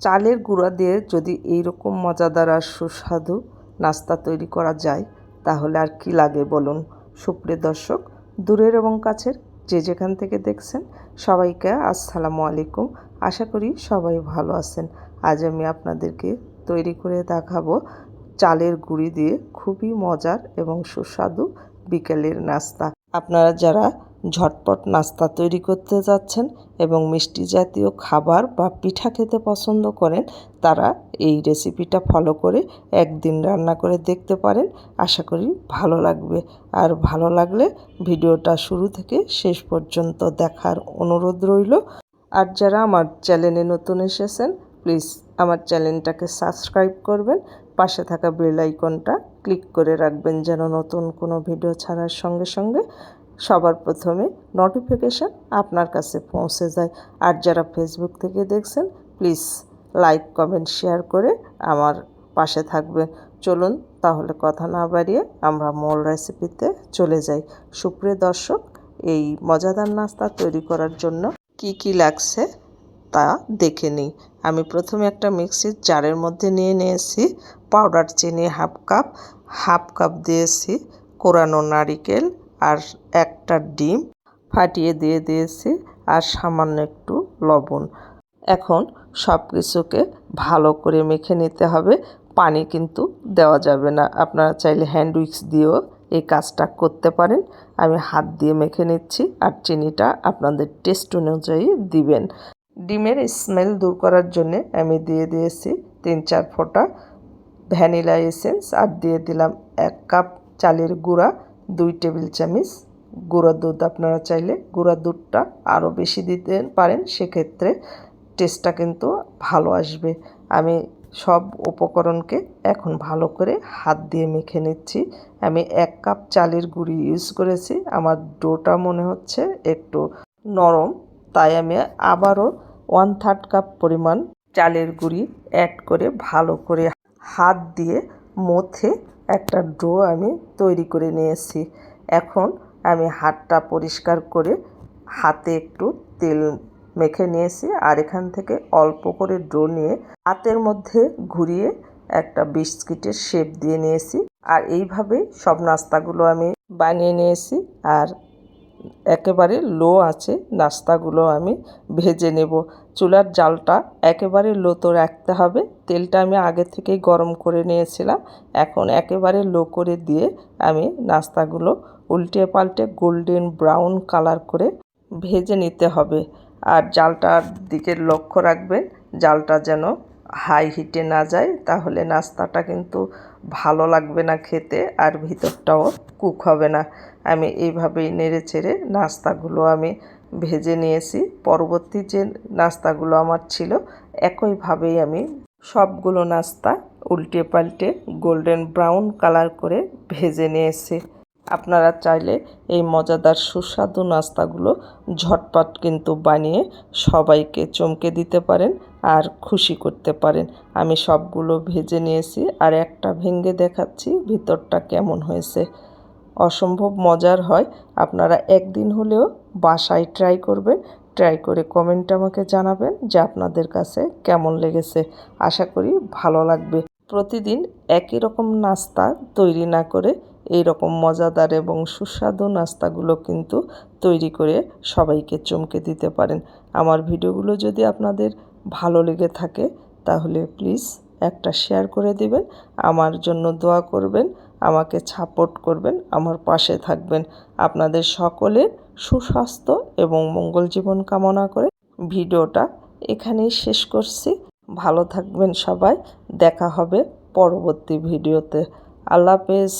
চালের গুঁড়া দিয়ে যদি এইরকম মজাদার আর সুস্বাদু নাস্তা তৈরি করা যায়, তাহলে আর কি লাগে বলুন? সুপ্রিয় দর্শক, দূরের এবং কাছের যে যেখান থেকে দেখছেন, সবাইকে আসসালামু আলাইকুম। আশা করি সবাই ভালো আছেন। আজ আমি আপনাদেরকে তৈরি করে দেখাবো চালের গুঁড়ি দিয়ে খুবই মজার এবং সুস্বাদু বিকেলের নাস্তা। আপনারা যারা ঝটপট নাস্তা তৈরি করতে যাচ্ছেন এবং মিষ্টি জাতীয় খাবার বা পিঠা খেতে পছন্দ করেন, তারা এই রেসিপিটা ফলো করে একদিন রান্না করে দেখতে পারেন। আশা করি ভালো লাগবে। আর ভালো লাগলে ভিডিওটা শুরু থেকে শেষ পর্যন্ত দেখার অনুরোধ রইল। আর যারা আমার চ্যানেলে নতুন এসেছেন, প্লিজ আমার চ্যানেলটাকে সাবস্ক্রাইব করবেন। পাশে থাকা বেল আইকনটা ক্লিক করে রাখবেন যেন নতুন কোনো ভিডিও ছাড়ার সঙ্গে সঙ্গে সবার প্রথমে নোটিফিকেশান আপনার কাছে পৌঁছে যায়। আর যারা ফেসবুক থেকে দেখছেন প্লিজ লাইক কমেন্ট শেয়ার করে আমার পাশে থাকবেন। চলুন তাহলে কথা না বাড়িয়ে আমরা মূল রেসিপিতে চলে যাই। সুপ্রিয় দর্শক, এই মজাদার নাস্তা তৈরি করার জন্য কি কি লাগছে তা দেখে নিই। আমি প্রথমে একটা মিক্সির জারের মধ্যে নিয়ে নিয়েছি। পাউডার চিনি হাফ কাপ হাফ কাপ দিয়েছি কোরানো নারিকেল আর একটা ডিম ফাটিয়ে দিয়ে দিয়েছি আর সামান্য একটু লবণ। এখন সব কিছুকে ভালো করে মেখে নিতে হবে, পানি কিন্তু দেওয়া যাবে না। আপনারা চাইলে হ্যান্ড উইক্স দিয়েও এই কাজটা করতে পারেন। আমি হাত দিয়ে মেখে নিচ্ছি আর চিনিটা আপনাদের টেস্ট অনুযায়ী দিবেন। ডিমের স্মেল দূর করার জন্য আমি দিয়ে দিয়েছি তিন চার ফোঁটা ভ্যানিলা এসেন্স আর দিয়ে দিলাম এক কাপ চালের গুঁড়া। দুই টেবিল চামচ গুঁড়ো দুধ আপনারা চাইলে গুঁড়া দুধটা আরও বেশি দিতে পারেন, সেক্ষেত্রে টেস্টটা কিন্তু ভালো আসবে। আমি সব উপকরণকে এখন ভালো করে হাত দিয়ে মেখে নিচ্ছি। আমি এক কাপ চালের গুঁড়ি ইউজ করেছি, আমার ডোটা মনে হচ্ছে একটু নরম, তাই আমি আবারও ওয়ান থার্ড কাপ পরিমাণ চালের গুঁড়ি অ্যাড করে ভালো করে হাত দিয়ে মথে একটা ডো আমি তৈরি করে নিয়েছি। এখন আমি হাতটা পরিষ্কার করে হাতে একটু তেল মেখে নিয়েছি আর এখান থেকে অল্প করে ডো নিয়ে হাতের মধ্যে ঘুরিয়ে একটা বিস্কিটের শেপ দিয়ে নিয়েছি। আর এইভাবে সব নাস্তাগুলো আমি বানিয়ে নিয়েছি। আর একেবারে লো আছে, নাস্তাগুলো আমি ভেজে নেব। চুলার জালটা একেবারে লোতো রাখতে হবে। তেলটা আমি আগে থেকেই গরম করে নিয়েছিলাম। এখন একেবারে লো করে দিয়ে আমি নাস্তাগুলো উল্টে পাল্টে গোল্ডেন ব্রাউন কালার করে ভেজে নিতে হবে। আর জালটার দিকে লক্ষ্য রাখবেন, জালটা যেন হাই হিটে না যায়, তাহলে নাস্তাটা কিন্তু ভালো লাগবে না খেতে আর ভিতরটাও কুক হবে না। আমি এইভাবেই নেড়ে চেড়ে নাস্তাগুলো আমি ভেজে নিয়েছি। পরবর্তী যে নাস্তাগুলো আমার ছিল, একইভাবেই আমি সবগুলো নাস্তা উল্টে পাল্টে গোল্ডেন ব্রাউন কালার করে ভেজে নিয়েছি। আপনারা চাইলে এই মজাদার সুস্বাদু নাস্তাগুলো ঝটপট কিন্তু বানিয়ে সবাইকে চমকে দিতে পারেন। আর খুশি করতে পারেন। আমি সবগুলো ভেজে নিয়েছি আর একটা ভেঙে দেখাচ্ছি ভিতরটা কেমন হয়েছে। অসম্ভব মজার হয়। আপনারা একদিন হলেও বাসায় ট্রাই করবেন। ট্রাই করে কমেন্ট আমাকে জানাবেন যে আপনাদের কাছে কেমন লেগেছে। আশা করি ভালো লাগবে। প্রতিদিন একই রকম নাস্তা তৈরি না করে এই রকম মজাদার এবং সুস্বাদু নাস্তাগুলো কিন্তু তৈরি করে সবাইকে চমকে দিতে পারেন। আমার ভিডিওগুলো যদি আপনাদের ভালো লেগে থাকে, তাহলে প্লিজ একটা শেয়ার করে দিবেন, আমার জন্য দোয়া করবেন, আমাকে সাপোর্ট করবেন, আমার পাশে থাকবেন। আপনাদের সকলের সুস্বাস্থ্য এবং মঙ্গল জীবন কামনা করে ভিডিওটা এখানেই শেষ করছি। ভালো থাকবেন সবাই, দেখা হবে পরবর্তী ভিডিওতে। আল্লাহ হাফেজ।